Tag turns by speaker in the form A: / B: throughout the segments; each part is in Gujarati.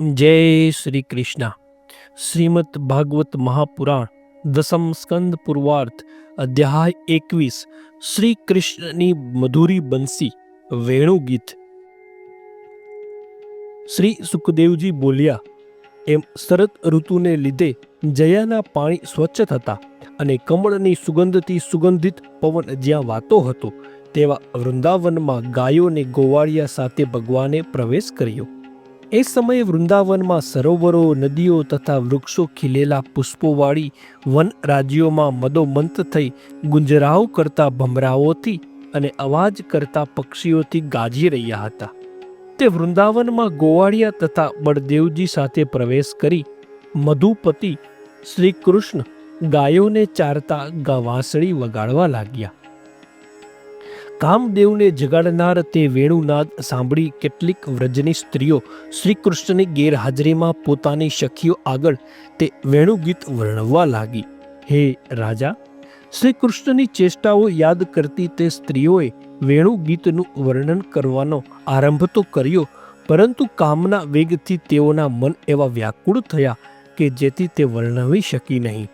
A: જય શ્રી કૃષ્ણ. શ્રીમદ ભાગવત મહાપુરાણ, દસમ સ્કંદ પૂર્વાર્થ અધ્યાય એકવીસ, શ્રી કૃષ્ણની મધુરી બંસી વેણુ ગીત શ્રી સુખદેવજી બોલ્યા, એમ શરદ ઋતુને લીધે જયાના પાણી સ્વચ્છ થતા અને કમળની સુગંધથી સુગંધિત પવન જ્યાં વાતો હતો, તેવા વૃંદાવનમાં ગાયો ને ગોવાળિયા સાથે ભગવાને પ્રવેશ કર્યો. એ સમયે વૃંદાવનમાં સરોવરો, નદીઓ તથા વૃક્ષો ખીલેલા પુષ્પોવાળી વન રાજ્યોમાં મદોમંત થઈ ગુંજરાઓ કરતા ભમરાઓથી અને અવાજ કરતા પક્ષીઓથી ગાજી રહ્યા હતા. તે વૃંદાવનમાં ગોવાળિયા તથા બળદેવજી સાથે પ્રવેશ કરી મધુપતિ શ્રી કૃષ્ણ ગાયોને ચારતા ગવાસળી વાંસળી વગાડવા લાગ્યા. કામદેવને જગાડનાર તે વેણુનાદ સાંભળી કેટલીક વ્રજની સ્ત્રીઓ શ્રી કૃષ્ણની ગેરહાજરીમાં પોતાની સખીઓ આગળ તે વેણુગીત વર્ણવવા લાગી. હે રાજા શ્રી કૃષ્ણની ચેષ્ટાઓ યાદ કરતી તે સ્ત્રીઓએ વેણુગીતનું વર્ણન કરવાનો આરંભ તો કર્યો, પરંતુ કામના વેગથી તેઓના મન એવા વ્યાકુળ થયા કે જેથી તે વર્ણવી શકી નહીં.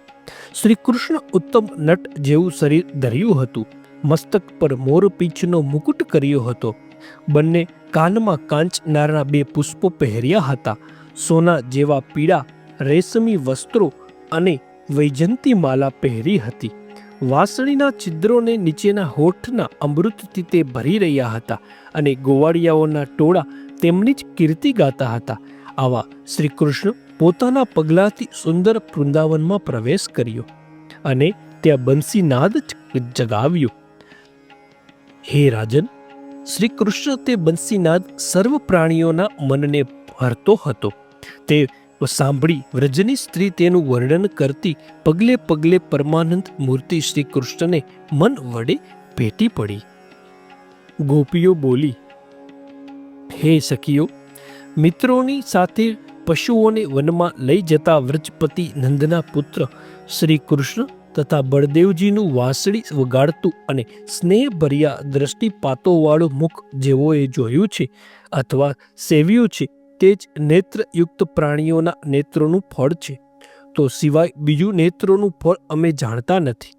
A: શ્રી કૃષ્ણ ઉત્તમ નટ જેવું શરીર ધર્યું હતું. મસ્તક પર મોરપીંછનો મુકુટ કર્યો હતો. બંને કાનમાં કાંચનારના બે પુષ્પો પહેર્યા હતા. સોના જેવા પીળા, રેશમી વસ્ત્રો અને વૈજંતી માલા પહેરી હતી. વાંસળીના છિદ્રોને નીચેના હોઠના અમૃતથી તે ભરી રહ્યા હતા અને ગોવાળિયાઓના ટોળા તેમની જ કીર્તિ ગાતા હતા. આવા શ્રી કૃષ્ણ પોતાના પગલાથી સુંદર વૃંદાવનમાં પ્રવેશ કર્યો અને ત્યાં બંસીનાદ જ જગાવ્યો. હે રાજન શ્રી કૃષ્ણ તે બંસીનાદ સર્વ પ્રાણીઓના મનને ભરતો હતો. તે સાંભળી વ્રજની સ્ત્રી તેનું વર્ણન કરતી પગલે પગલે પરમાનંદ મૂર્તિ શ્રી કૃષ્ણને મન વડે ભેટી પડી. ગોપીઓ બોલી, હે સખીઓ, મિત્રોની સાથે પશુઓને વનમાં લઈ જતા વ્રજપતિ નંદના પુત્ર શ્રી કૃષ્ણ તથા બળદેવજીનું વાંસળી વગાડતું અને સ્નેહભર્યા દ્રષ્ટિપાતોવાળું મુખ જેઓએ જોયું છે અથવા સેવ્યું છે તે જ નેત્રયુક્ત પ્રાણીઓના નેત્રોનું ફળ છે. તો સિવાય બીજું નેત્રોનું ફળ અમે જાણતા નથી.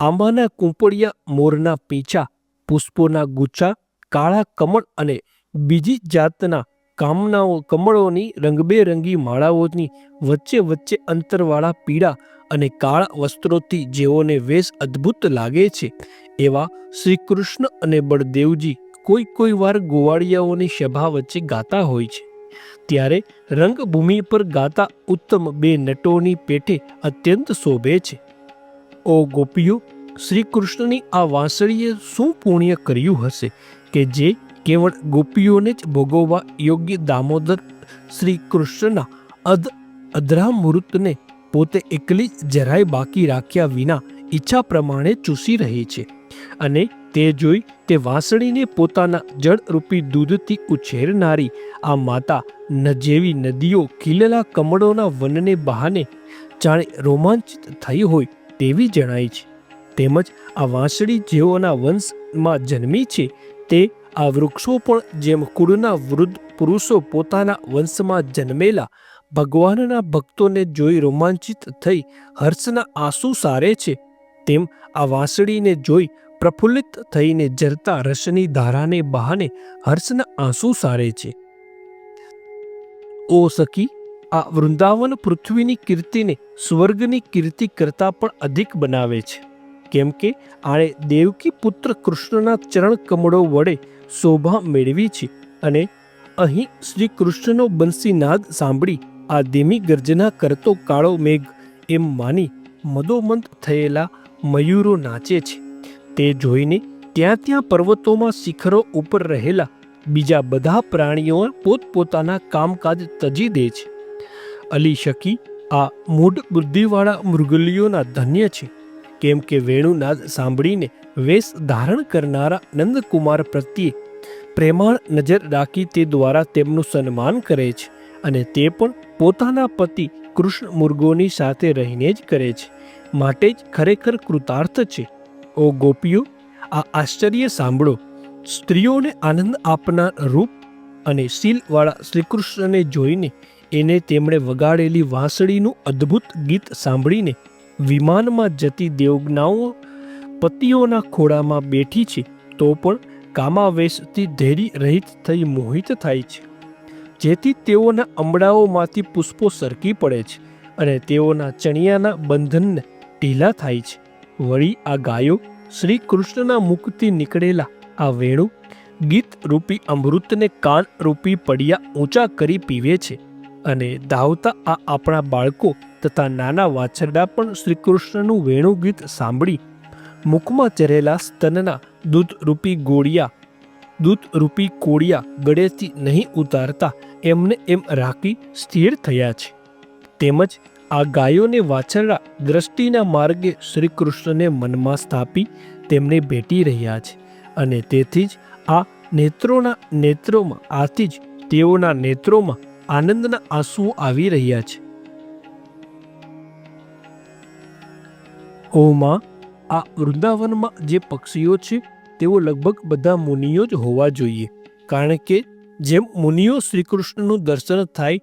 A: આંબાના કૂંપળિયા, મોરના પીંછા, પુષ્પોના ગુચ્છા, કાળા કમળ અને બીજી જાતના કામનાઓ કમળોની, રંગબેરંગી માળાઓની વચ્ચે વચ્ચે અંતરવાળા પીળા અને કાળા વસ્ત્રોથી જેઓને વેશ અદ્ભુત લાગે છે, એવા શ્રી કૃષ્ણ અને બળદેવજી કોઈ કોઈ વાર ગોવાળિયાઓની સભા વચ્ચે ગાતા હોય છે. ત્યારે રંગભૂમિ પર ગાતા ઉત્તમ બે નટોની પેઠે અત્યંત શોભે છે. ઓ ગોપીઓ શ્રી કૃષ્ણની આ વાંસળીએ શું પુણ્ય કર્યું હશે કે જે કેવળ ગોપીઓને જ ભોગવવા યોગ્ય દામોદર શ્રી કૃષ્ણના અધ અધરામૃતને પોતે એકલી જરાય બાકી રાખ્યા વિના ઈચ્છા પ્રમાણે ચૂસી રહી છે અને તે જોઈ તે વાંસળીને પોતાના જળરૂપી દૂધથી ઉછેરનારી આ માતા ન જેવી નદીઓ ખીલેલા કમળોના વનને બહાને જાણે રોમાંચિત થઈ હોય તેવી જણાય છે. તેમજ આ વાંસળી જેઓના વંશમાં જન્મી છે તે આ વૃક્ષો પણ જેમ કુળના વૃદ્ધ પુરુષો પોતાના વંશમાં જન્મેલા, ભગવાનના ભક્તોને જોઈ રોમાંચિત થઈ હર્ષના આંસુ સારે છે, તેમ આ વાંસળીને જોઈ પ્રફુલ્લિત થઈને જરતા રસની ધારાને બહાને હર્ષના આંસુ સારે છે. ઓ સખી, આ વૃંદાવન પૃથ્વીની કીર્તિને સ્વર્ગની કીર્તિ કરતાં પણ અધિક બનાવે છે. કેમ કે આણે દેવકી પુત્ર કૃષ્ણના ચરણ કમળો વડે શોભા મેળવી છે અને અહીં શ્રી કૃષ્ણનો બંસીનાદ સાંભળી આ ધીમી ગર્જના કરતો કાળો મેઘ એમ માની મદોમંદ થયેલા મયુરો નાચે છે. તે જોઈને ત્યાં ત્યાં પર્વતોમાં શિખરો ઉપર રહેલા બીજા બધા પ્રાણીઓ પોતપોતાના કામકાજ તજી દે છે. અલી શકી આ મૂઢ બુદ્ધિવાળા મૃગલીઓના ધન્ય છે. કેમ કે વેણુનાદ સાંભળીને વેશ ધારણ કરનારા નંદકુમાર પ્રત્યે પ્રેમાળ નજર રાખી તે દ્વારા તેમનું સન્માન કરે છે અને તે પણ પોતાના પતિ કૃષ્ણ મુર્ગોની સાથે રહીને જ કરે છે. માટે જ ખરેખર કૃતાર્થ છે. ઓ ગોપીઓ, આ આશ્ચર્ય સાંભળો. સ્ત્રીઓને આનંદ આપનાર રૂપ અને શીલવાળા શ્રીકૃષ્ણને જોઈને એને તેમણે વગાડેલી વાંસળીનું અદ્ભુત ગીત સાંભળીને વિમાનમાં જતી દેવજ્ઞાઓ પતિઓના ખોળામાં બેઠી છે, તો પણ કામાવેશથી ધૈર્ય રહિત થઈ મોહિત થાય છે. જેથી તેઓના અમડાઓમાંથી પુષ્પો સરકી પડે છે અને તેઓના ચણિયાના બંધનને ઢીલા થાય છે. વળી આ ગાયો શ્રી કૃષ્ણના મુખથી નીકળેલા આ વેણુ ગીત રૂપી અમૃતને કાન રૂપી પડિયા ઊંચા કરી પીવે છે અને ધાવતા આ આપણા બાળકો તથા નાના વાછરડા પણ શ્રીકૃષ્ણનું વેણુ ગીત સાંભળી મુખમાં ચરેલા સ્તનના દૂધરૂપી ગોળિયા દૂધરૂપી કોળિયા ગળેથી નહીં ઉતારતા એમને એમ રાખી સ્થિર થયા છે. તેમજ આ ગાયોને વાછરડા દ્રષ્ટિના માર્ગે શ્રીકૃષ્ણને મનમાં સ્થાપી તેમને ભેટી રહ્યા છે અને તેથી જ આ નેત્રોના નેત્રોમાં, આથી જ તેઓના નેત્રોમાં આનંદના આંસુઓ આવી રહ્યા છે. ઓ માં આ વૃંદાવનમાં જે પક્ષીઓ છે, તેઓ લગભગ બધા મુનિઓ જ હોવા જોઈએ. કારણ કે જેમ મુનિઓ શ્રીકૃષ્ણનું દર્શન થાય,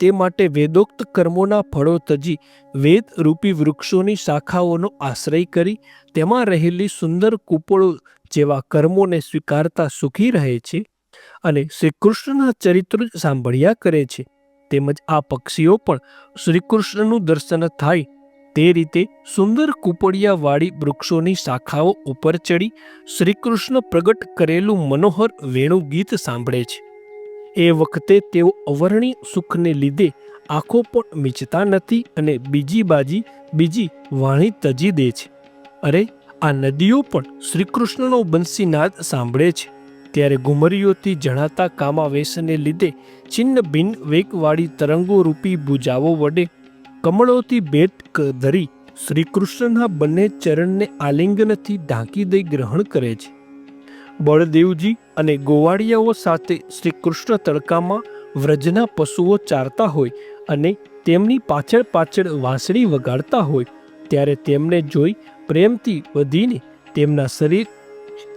A: તે માટે વેદોક્ત કર્મોના ફળો તજી વેદ રૂપી વૃક્ષોની શાખાઓનો આશ્રય કરી, તેમાં રહેલી સુંદર કૂપળો જેવા કર્મોને સ્વીકારતા સુખી રહે છે અને શ્રી કૃષ્ણના ચરિત્રો સાંભળ્યા કરે છે. તેમજ આ પક્ષીઓ પણ શ્રીકૃષ્ણનું દર્શન થાય તે રીતે સુંદર કૂપળિયાવાળી વૃક્ષોની શાખાઓ ઉપર ચડી શ્રીકૃષ્ણ પ્રગટ કરેલું મનોહર વેણુ ગીત સાંભળે છે. એ વખતે તેઓ અવર્ણિય સુખને લીધે આંખો પણ મીચતા નથી અને બીજી બાજી બીજી વાણી તજી દે છે. અરે, આ નદીઓ પણ શ્રીકૃષ્ણનો બંસીનાદ સાંભળે છે. ત્યારે ઘુમરીઓથી જણાતા કામાવેશને લીધે છિન્ન ભિન્ન વેગવાળી તરંગો રૂપી ભુજાઓ વડે કમળોથી ભેટ ધરી શ્રી કૃષ્ણના બંને ચરણને આલિંગનથી ઢાંકી દઈ ગ્રહણ કરે છે. બળદેવજી અને ગોવાળિયાઓ સાથે શ્રી કૃષ્ણ તડકામાં વ્રજના પશુઓ ચારતા હોય અને તેમની પાછળ પાછળ વાંસળી વગાડતા હોય, ત્યારે તેમને જોઈ પ્રેમથી વધીને તેમના શરીર,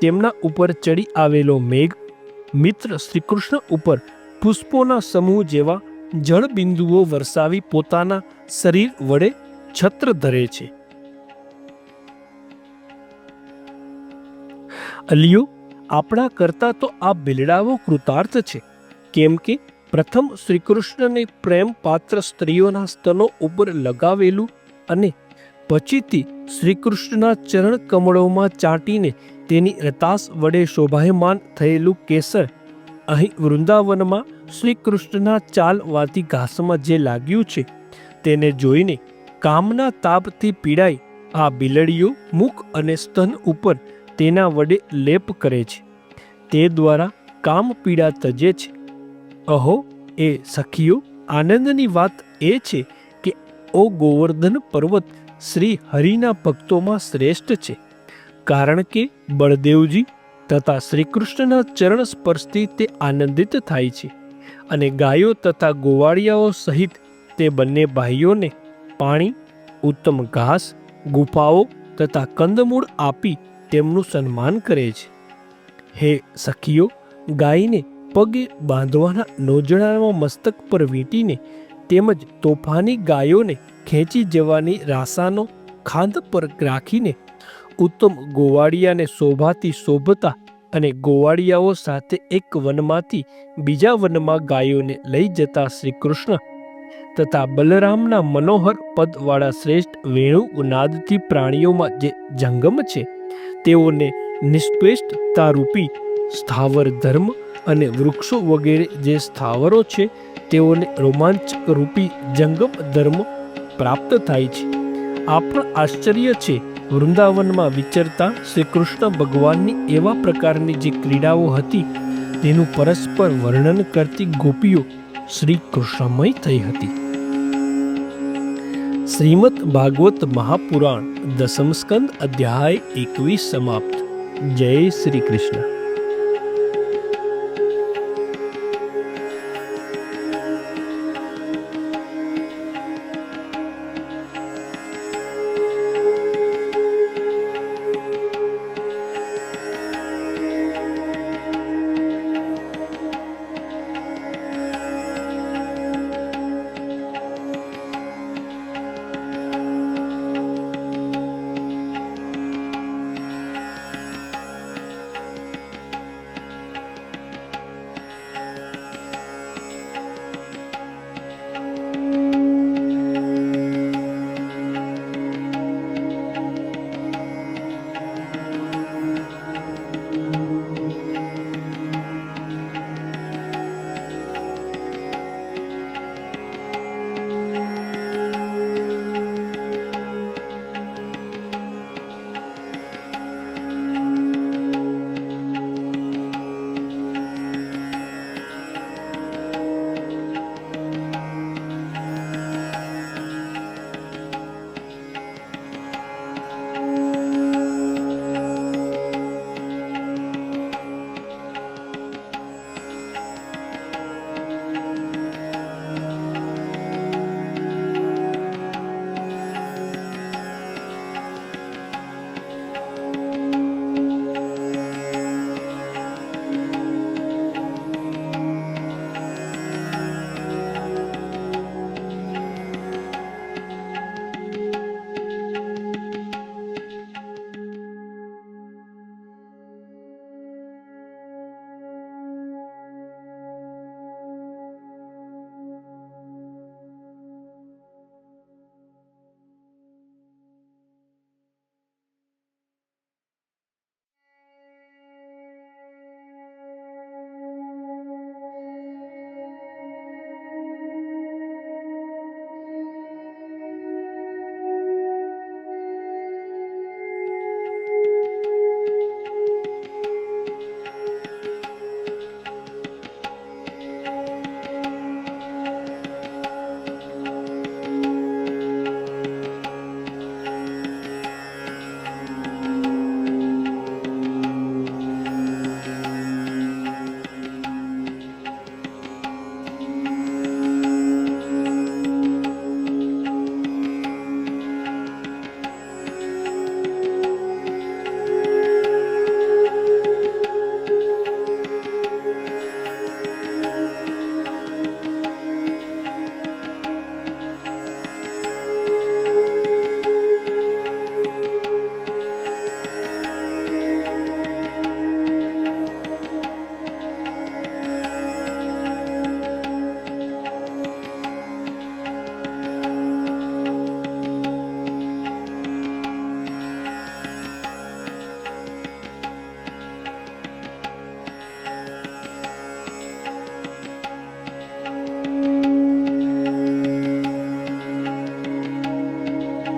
A: તેમના ઉપર ચડી આવેલો મેઘ મિત્ર શ્રીકૃષ્ણ ઉપર પુષ્પોના સમૂહ જેવા જળબિંદુઓ વરસાવી પોતાના શરીર વડે છત્ર ધરે છે. અલિયો આપણા કરતા તો આ બિલડાઓ કૃતાર્થ છે, કેમ કે પ્રથમ શ્રીકૃષ્ણને પ્રેમ પાત્ર સ્ત્રીઓના સ્તનો ઉપર લગાવેલું અને પછીથી શ્રીકૃષ્ણના ચરણ કમળોમાં ચાટીને તેની રતાસ વડે શોભાયમાન થયેલું કેસર અહીં વૃંદાવનમાં શ્રી કૃષ્ણના ચાલવાતી ઘાસમાં જે લાગ્યું છે, તેને જોઈને કામના તાપથી પીડાઈ આ બિલડીઓ મુખ અને સ્તન ઉપર તેના વડે લેપ કરે છે. તે દ્વારા કામ પીડા તજે છે. અહો, એ સખીઓ, આનંદની વાત એ છે કે ઓ ગોવર્ધન પર્વત શ્રી હરિના ભક્તોમાં શ્રેષ્ઠ છે. કારણ કે બળદેવજી તથા શ્રીકૃષ્ણના ચરણ સ્પર્શથી તે આનંદિત થાય છે અને ગાયો તથા ગોવાળિયાઓ સહિત તે બંને ભાઈઓને પાણી, ઉત્તમ ઘાસ, ગુફાઓ તથા કંદમૂળ આપી તેમનું સન્માન કરે છે. હે સખીઓ, ગાયને પગે બાંધવાના નોજણામાં મસ્તક પર વીંટીને તેમજ તોફાની ગાયોને ખેંચી જવાની રાસાનો ખાંદ પર રાખીને ઉત્તમ ગોવાળિયાને શોભાથી શોભતા અને ગોવાળિયાઓ સાથે એક વનમાંથી બીજા વનમાં ગાયોને લઈ જતા શ્રી કૃષ્ણ તથા બલરામના મનોહર પદવાળા શ્રેષ્ઠ વેણુ ઉનાદથી પ્રાણીઓમાં જે જંગમ છે, તેઓને નિષ્પેષ્ટતારૂપી સ્થાવર ધર્મ અને વૃક્ષો વગેરે જે સ્થાવરો છે, તેઓને રોમાંચક રૂપી જંગમ ધર્મ પ્રાપ્ત થાય છે. આ પણ આશ્ચર્ય છે વૃંદાવનમાં વિચરતા શ્રી કૃષ્ણ ભગવાનની એવા પ્રકારની જે ક્રીડાઓ હતી, તેનું પરસ્પર વર્ણન કરતી ગોપીઓ શ્રી કૃષ્ણમય થઈ હતી. શ્રીમદ ભાગવત મહાપુરાણ દસમ સ્કંદ અધ્યાય એકવીસ સમાપ્ત. જય શ્રી કૃષ્ણ